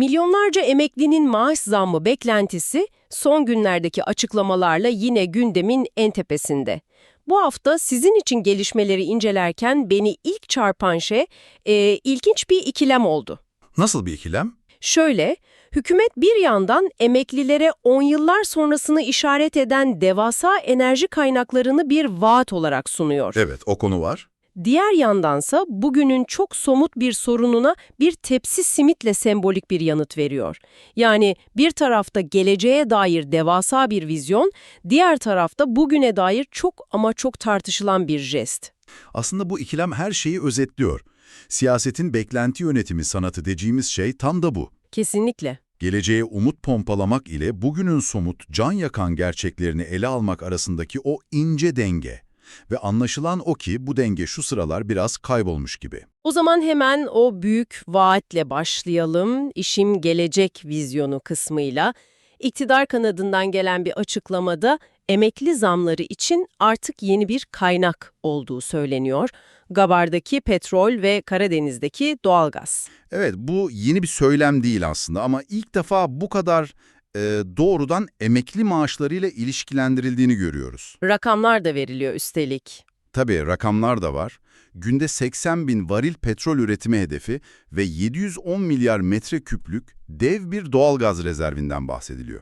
Milyonlarca emeklinin maaş zammı beklentisi son günlerdeki açıklamalarla yine gündemin en tepesinde. Bu hafta sizin için gelişmeleri incelerken beni ilk çarpan şey e, ilginç bir ikilem oldu. Nasıl bir ikilem? Şöyle, hükümet bir yandan emeklilere 10 yıllar sonrasını işaret eden devasa enerji kaynaklarını bir vaat olarak sunuyor. Evet, o konu var. Diğer yandansa bugünün çok somut bir sorununa bir tepsi simitle sembolik bir yanıt veriyor. Yani bir tarafta geleceğe dair devasa bir vizyon, diğer tarafta bugüne dair çok ama çok tartışılan bir jest. Aslında bu ikilem her şeyi özetliyor. Siyasetin beklenti yönetimi sanatı dediğimiz şey tam da bu. Kesinlikle. Geleceğe umut pompalamak ile bugünün somut, can yakan gerçeklerini ele almak arasındaki o ince denge. Ve anlaşılan o ki bu denge şu sıralar biraz kaybolmuş gibi. O zaman hemen o büyük vaatle başlayalım. İşim gelecek vizyonu kısmıyla. İktidar kanadından gelen bir açıklamada emekli zamları için artık yeni bir kaynak olduğu söyleniyor. Gabar'daki petrol ve Karadeniz'deki doğalgaz. Evet, bu yeni bir söylem değil aslında ama ilk defa bu kadar e, doğrudan emekli maaşlarıyla ilişkilendirildiğini görüyoruz. Rakamlar da veriliyor üstelik. Tabii rakamlar da var. Günde 80 bin varil petrol üretimi hedefi ve 710 milyar metreküplük dev bir doğalgaz rezervinden bahsediliyor.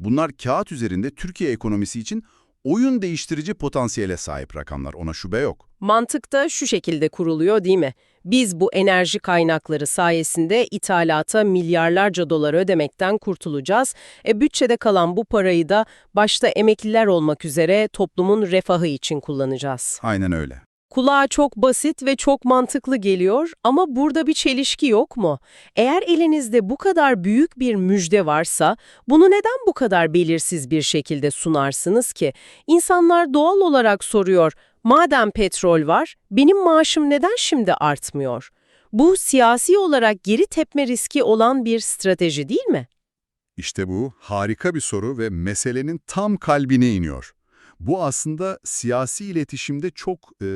Bunlar kağıt üzerinde Türkiye ekonomisi için oyun değiştirici potansiyele sahip rakamlar, ona şüphe yok. Mantık da şu şekilde kuruluyor değil mi? Biz bu enerji kaynakları sayesinde ithalata milyarlarca dolar ödemekten kurtulacağız. E bütçede kalan bu parayı da başta emekliler olmak üzere toplumun refahı için kullanacağız. Aynen öyle. Kulağa çok basit ve çok mantıklı geliyor ama burada bir çelişki yok mu? Eğer elinizde bu kadar büyük bir müjde varsa bunu neden bu kadar belirsiz bir şekilde sunarsınız ki? İnsanlar doğal olarak soruyor, madem petrol var, benim maaşım neden şimdi artmıyor? Bu siyasi olarak geri tepme riski olan bir strateji değil mi? İşte bu harika bir soru ve meselenin tam kalbine iniyor. Bu aslında siyasi iletişimde çok e,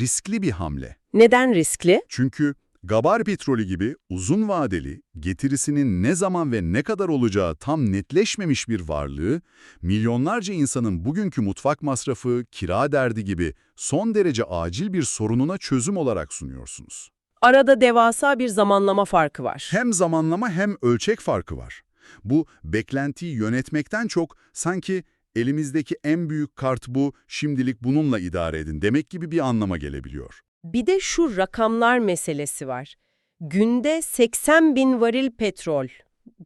riskli bir hamle. Neden riskli? Çünkü Gabar petrolü gibi uzun vadeli, getirisinin ne zaman ve ne kadar olacağı tam netleşmemiş bir varlığı, milyonlarca insanın bugünkü mutfak masrafı, kira derdi gibi son derece acil bir sorununa çözüm olarak sunuyorsunuz. Arada devasa bir zamanlama farkı var. Hem zamanlama hem ölçek farkı var. Bu beklentiyi yönetmekten çok sanki elimizdeki en büyük kart bu, şimdilik bununla idare edin demek gibi bir anlama gelebiliyor. Bir de şu rakamlar meselesi var. Günde 80 bin varil petrol.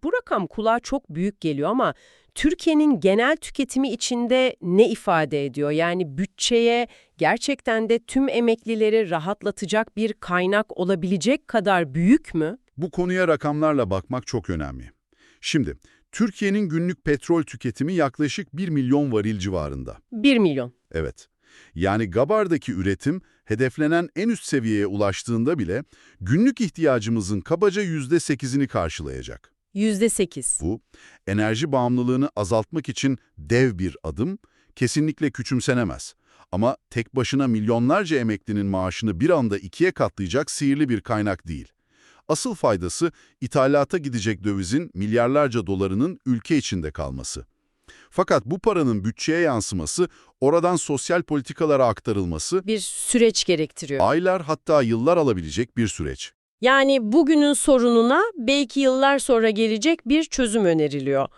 Bu rakam kulağa çok büyük geliyor ama Türkiye'nin genel tüketimi içinde ne ifade ediyor? Yani bütçeye gerçekten de tüm emeklileri rahatlatacak bir kaynak olabilecek kadar büyük mü? Bu konuya rakamlarla bakmak çok önemli. Şimdi, Türkiye'nin günlük petrol tüketimi yaklaşık 1 milyon varil civarında. 1 milyon. Evet. Yani Gabar'daki üretim hedeflenen en üst seviyeye ulaştığında bile günlük ihtiyacımızın kabaca %8'ini karşılayacak. %8. Bu, enerji bağımlılığını azaltmak için dev bir adım, kesinlikle küçümsenemez. Ama tek başına milyonlarca emeklinin maaşını bir anda ikiye katlayacak sihirli bir kaynak değil. Asıl faydası ithalata gidecek dövizin milyarlarca dolarının ülke içinde kalması. Fakat bu paranın bütçeye yansıması, oradan sosyal politikalara aktarılması Bir süreç gerektiriyor. aylar hatta yıllar alabilecek bir süreç. Yani bugünün sorununa belki yıllar sonra gelecek bir çözüm öneriliyor.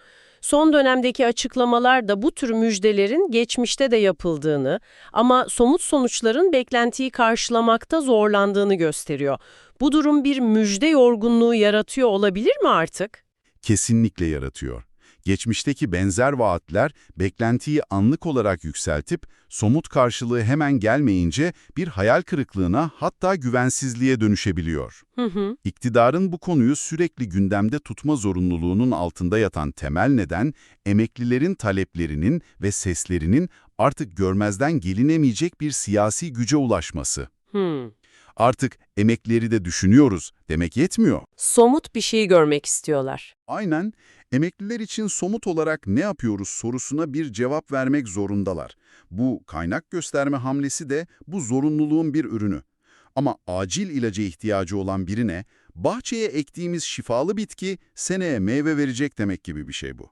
Son dönemdeki açıklamalar da bu tür müjdelerin geçmişte de yapıldığını ama somut sonuçların beklentiyi karşılamakta zorlandığını gösteriyor. Bu durum bir müjde yorgunluğu yaratıyor olabilir mi artık? Kesinlikle yaratıyor. Geçmişteki benzer vaatler beklentiyi anlık olarak yükseltip somut karşılığı hemen gelmeyince bir hayal kırıklığına hatta güvensizliğe dönüşebiliyor. Hı hı. İktidarın bu konuyu sürekli gündemde tutma zorunluluğunun altında yatan temel neden, emeklilerin taleplerinin ve seslerinin artık görmezden gelinemeyecek bir siyasi güce ulaşması. Hmm. Artık emekleri de düşünüyoruz demek yetmiyor. Somut bir şey görmek istiyorlar. Aynen, emekliler için somut olarak ne yapıyoruz sorusuna bir cevap vermek zorundalar. Bu kaynak gösterme hamlesi de bu zorunluluğun bir ürünü. Ama acil ilaca ihtiyacı olan birine Bahçeye ektiğimiz şifalı bitki seneye meyve verecek demek gibi bir şey bu.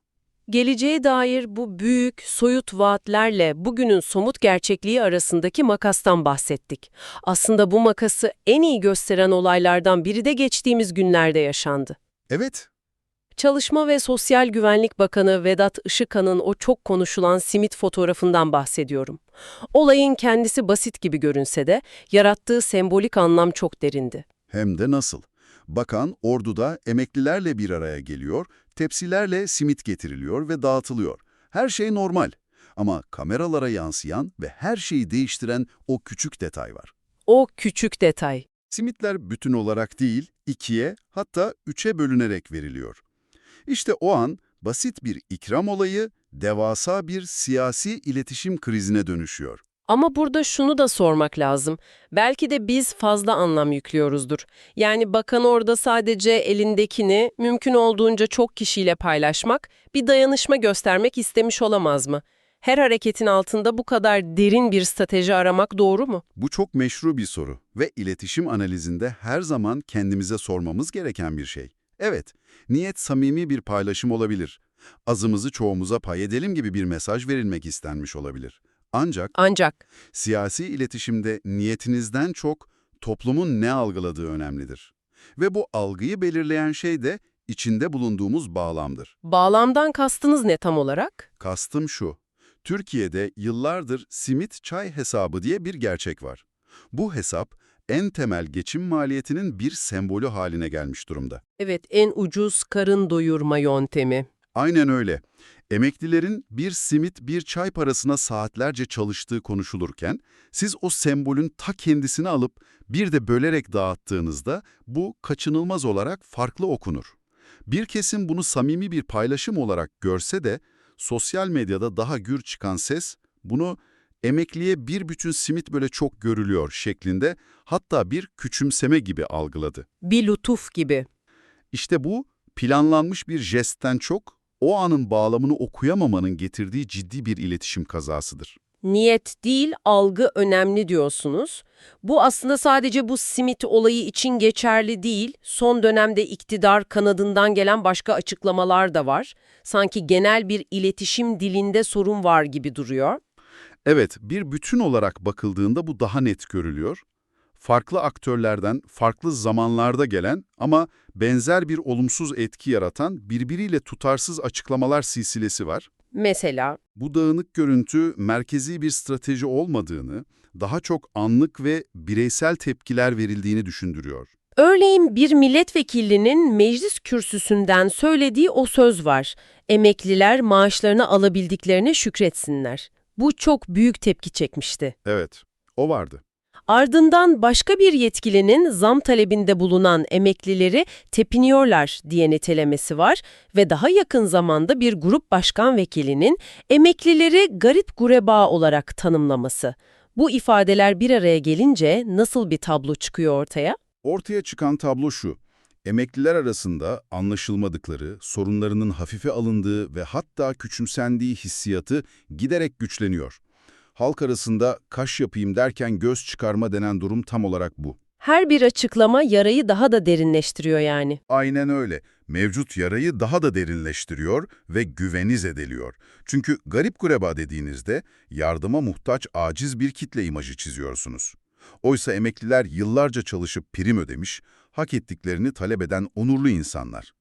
Geleceğe dair bu büyük, soyut vaatlerle bugünün somut gerçekliği arasındaki makastan bahsettik. Aslında bu makası en iyi gösteren olaylardan biri de geçtiğimiz günlerde yaşandı. Evet, Çalışma ve Sosyal Güvenlik Bakanı Vedat Işıkhan'ın o çok konuşulan simit fotoğrafından bahsediyorum. Olayın kendisi basit gibi görünse de yarattığı sembolik anlam çok derindi. hem de nasıl. Bakan orduda emeklilerle bir araya geliyor, tepsilerle simit getiriliyor ve dağıtılıyor. Her şey normal. Ama kameralara yansıyan ve her şeyi değiştiren o küçük detay var. O küçük detay. Simitler bütün olarak değil, ikiye hatta üçe bölünerek veriliyor. İşte o an basit bir ikram olayı devasa bir siyasi iletişim krizine dönüşüyor. Ama burada şunu da sormak lazım. Belki de biz fazla anlam yüklüyoruzdur. Yani bakan orada sadece elindekini mümkün olduğunca çok kişiyle paylaşmak, bir dayanışma göstermek istemiş olamaz mı? Her hareketin altında bu kadar derin bir strateji aramak doğru mu? Bu çok meşru bir soru ve iletişim analizinde her zaman kendimize sormamız gereken bir şey. Evet, niyet samimi bir paylaşım olabilir. Azımızı çoğumuza pay edelim gibi bir mesaj verilmek istenmiş olabilir. Ancak Ancak siyasi iletişimde niyetinizden çok toplumun ne algıladığı önemlidir. Ve bu algıyı belirleyen şey de içinde bulunduğumuz bağlamdır. bağlamdan kastınız ne tam olarak? Kastım şu, Türkiye'de yıllardır simit çay hesabı diye bir gerçek var. Bu hesap en temel geçim maliyetinin bir sembolü haline gelmiş durumda. Evet, en ucuz karın doyurma yöntemi. Aynen öyle. Emeklilerin bir simit bir çay parasına saatlerce çalıştığı konuşulurken, siz o sembolün ta kendisini alıp bir de bölerek dağıttığınızda bu kaçınılmaz olarak farklı okunur. Bir kesim bunu samimi bir paylaşım olarak görse de, sosyal medyada daha gür çıkan ses, bunu emekliye bir bütün simit böyle çok görülüyor şeklinde hatta bir küçümseme gibi algıladı. Bir lütuf gibi. İşte bu planlanmış bir jestten çok o anın bağlamını okuyamamanın getirdiği ciddi bir iletişim kazasıdır. Niyet değil, algı önemli diyorsunuz. Bu aslında sadece bu simit olayı için geçerli değil. Son dönemde iktidar kanadından gelen başka açıklamalar da var. Sanki genel bir iletişim dilinde sorun var gibi duruyor. Evet, bir bütün olarak bakıldığında bu daha net görülüyor. Farklı aktörlerden, farklı zamanlarda gelen ama benzer bir olumsuz etki yaratan birbiriyle tutarsız açıklamalar silsilesi var. Mesela Bu dağınık görüntü merkezi bir strateji olmadığını, daha çok anlık ve bireysel tepkiler verildiğini düşündürüyor. Örneğin bir milletvekilinin meclis kürsüsünden söylediği o söz var. Emekliler maaşlarını alabildiklerine şükretsinler. Bu çok büyük tepki çekmişti. Evet, o vardı. Ardından başka bir yetkilinin zam talebinde bulunan emeklileri tepiniyorlar diye nitelemesi var ve daha yakın zamanda bir grup başkan vekilinin emeklileri garip gureba olarak tanımlaması. Bu ifadeler bir araya gelince nasıl bir tablo çıkıyor ortaya? Ortaya çıkan tablo şu. Emekliler arasında anlaşılmadıkları, sorunlarının hafife alındığı ve hatta küçümsendiği hissiyatı giderek güçleniyor. Halk arasında kaş yapayım derken göz çıkarma denen durum tam olarak bu. Her bir açıklama yarayı daha da derinleştiriyor yani. Aynen öyle. Mevcut yarayı daha da derinleştiriyor ve güveni zedeliyor. Çünkü garip gureba dediğinizde yardıma muhtaç aciz bir kitle imajı çiziyorsunuz. Oysa emekliler yıllarca çalışıp prim ödemiş, hak ettiklerini talep eden onurlu insanlar.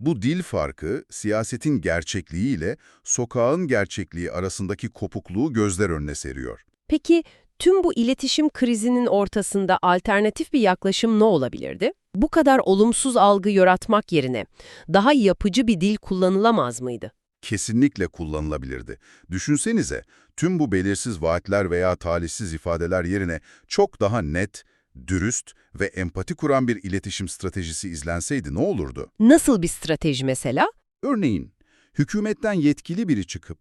Bu dil farkı, siyasetin gerçekliğiyle sokağın gerçekliği arasındaki kopukluğu gözler önüne seriyor. Peki tüm bu iletişim krizinin ortasında alternatif bir yaklaşım ne olabilirdi? Bu kadar olumsuz algı yaratmak yerine daha yapıcı bir dil kullanılamaz mıydı? kesinlikle kullanılabilirdi. Düşünsenize, tüm bu belirsiz vaatler veya talihsiz ifadeler yerine çok daha net, dürüst ve empati kuran bir iletişim stratejisi izlenseydi ne olurdu? Nasıl bir strateji mesela? Örneğin, hükümetten yetkili biri çıkıp,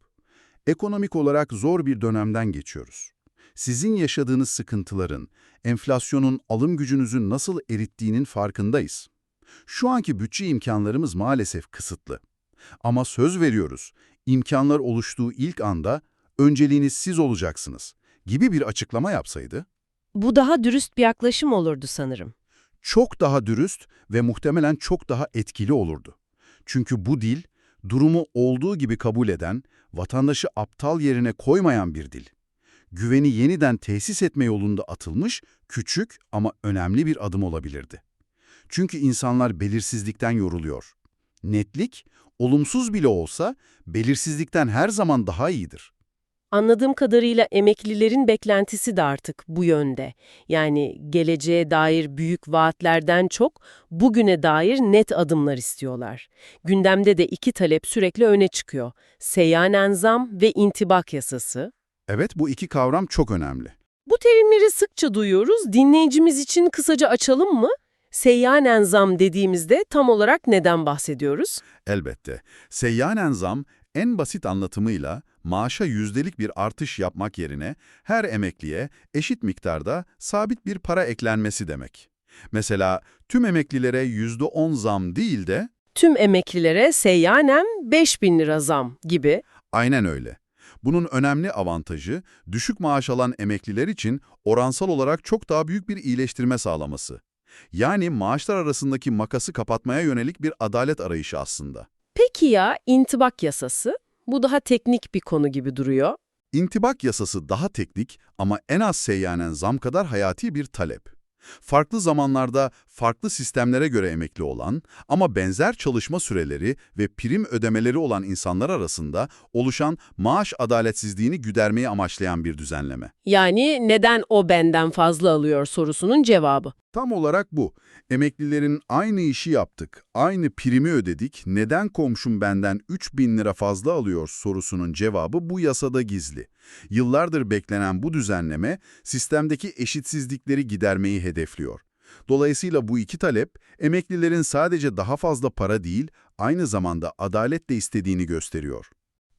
ekonomik olarak zor bir dönemden geçiyoruz. Sizin yaşadığınız sıkıntıların, enflasyonun alım gücünüzü nasıl erittiğinin farkındayız. Şu anki bütçe imkanlarımız maalesef kısıtlı. Ama söz veriyoruz, imkanlar oluştuğu ilk anda önceliğiniz siz olacaksınız gibi bir açıklama yapsaydı, Bu daha dürüst bir yaklaşım olurdu sanırım. çok daha dürüst ve muhtemelen çok daha etkili olurdu. Çünkü bu dil, durumu olduğu gibi kabul eden, vatandaşı aptal yerine koymayan bir dil. Güveni yeniden tesis etme yolunda atılmış, küçük ama önemli bir adım olabilirdi. Çünkü insanlar belirsizlikten yoruluyor. Netlik, olumsuz bile olsa, belirsizlikten her zaman daha iyidir. Anladığım kadarıyla emeklilerin beklentisi de artık bu yönde. Yani geleceğe dair büyük vaatlerden çok bugüne dair net adımlar istiyorlar. Gündemde de iki talep sürekli öne çıkıyor. Seyyanen zam ve intibak yasası. Evet, bu iki kavram çok önemli. Bu terimleri sıkça duyuyoruz. Dinleyicimiz için kısaca açalım mı? Seyyanen zam dediğimizde tam olarak neden bahsediyoruz? Elbette. Seyyanen zam, en basit anlatımıyla maaşa yüzdelik bir artış yapmak yerine her emekliye eşit miktarda sabit bir para eklenmesi demek. Mesela tüm emeklilere %10 zam değil de Tüm emeklilere seyyanen 5000 lira zam gibi. aynen öyle. Bunun önemli avantajı düşük maaş alan emekliler için oransal olarak çok daha büyük bir iyileştirme sağlaması. Yani maaşlar arasındaki makası kapatmaya yönelik bir adalet arayışı aslında. Peki ya intibak yasası? Bu daha teknik bir konu gibi duruyor. İntibak yasası daha teknik ama en az seyyanen zam kadar hayati bir talep. Farklı zamanlarda farklı sistemlere göre emekli olan ama benzer çalışma süreleri ve prim ödemeleri olan insanlar arasında oluşan maaş adaletsizliğini güdermeyi amaçlayan bir düzenleme. Yani neden o benden fazla alıyor sorusunun cevabı. Tam olarak bu. Emeklilerin aynı işi yaptık, aynı primi ödedik, neden komşum benden 3000 lira fazla alıyor sorusunun cevabı bu yasada gizli. Yıllardır beklenen bu düzenleme sistemdeki eşitsizlikleri gidermeyi hedefliyor. Dolayısıyla bu iki talep emeklilerin sadece daha fazla para değil, aynı zamanda adalet de istediğini gösteriyor.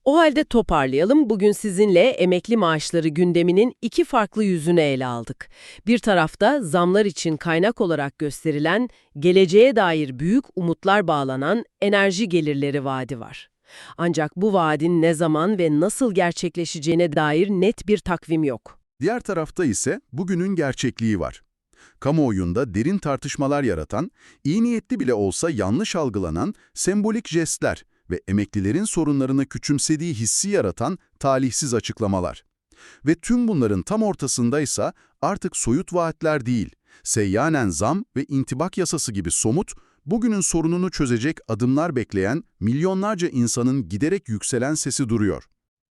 O halde toparlayalım. Bugün sizinle emekli maaşları gündeminin iki farklı yüzünü ele aldık. Bir tarafta zamlar için kaynak olarak gösterilen, geleceğe dair büyük umutlar bağlanan enerji gelirleri vaadi var. Ancak bu vaadin ne zaman ve nasıl gerçekleşeceğine dair net bir takvim yok. Diğer tarafta ise bugünün gerçekliği var. Kamuoyunda derin tartışmalar yaratan, iyi niyetli bile olsa yanlış algılanan sembolik jestler ve emeklilerin sorunlarını küçümsediği hissi yaratan talihsiz açıklamalar. Ve tüm bunların tam ortasındaysa artık soyut vaatler değil, seyyanen zam ve intibak yasası gibi somut, bugünün sorununu çözecek adımlar bekleyen milyonlarca insanın giderek yükselen sesi duruyor.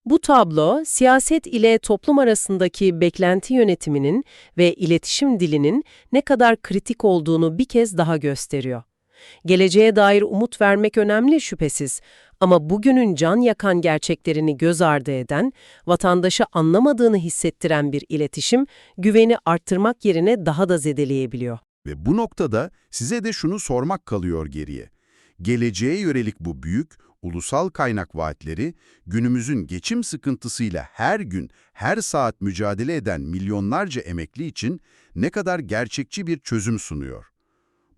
Bu tablo, siyaset ile toplum arasındaki beklenti yönetiminin ve iletişim dilinin ne kadar kritik olduğunu bir kez daha gösteriyor. Geleceğe dair umut vermek önemli şüphesiz ama bugünün can yakan gerçeklerini göz ardı eden, vatandaşı anlamadığını hissettiren bir iletişim, güveni arttırmak yerine daha da zedeleyebiliyor. Ve bu noktada size de şunu sormak kalıyor geriye. Geleceğe yönelik bu büyük, ulusal kaynak vaatleri, günümüzün geçim sıkıntısıyla her gün, her saat mücadele eden milyonlarca emekli için ne kadar gerçekçi bir çözüm sunuyor?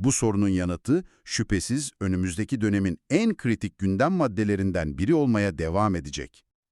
Bu sorunun yanıtı şüphesiz önümüzdeki dönemin en kritik gündem maddelerinden biri olmaya devam edecek.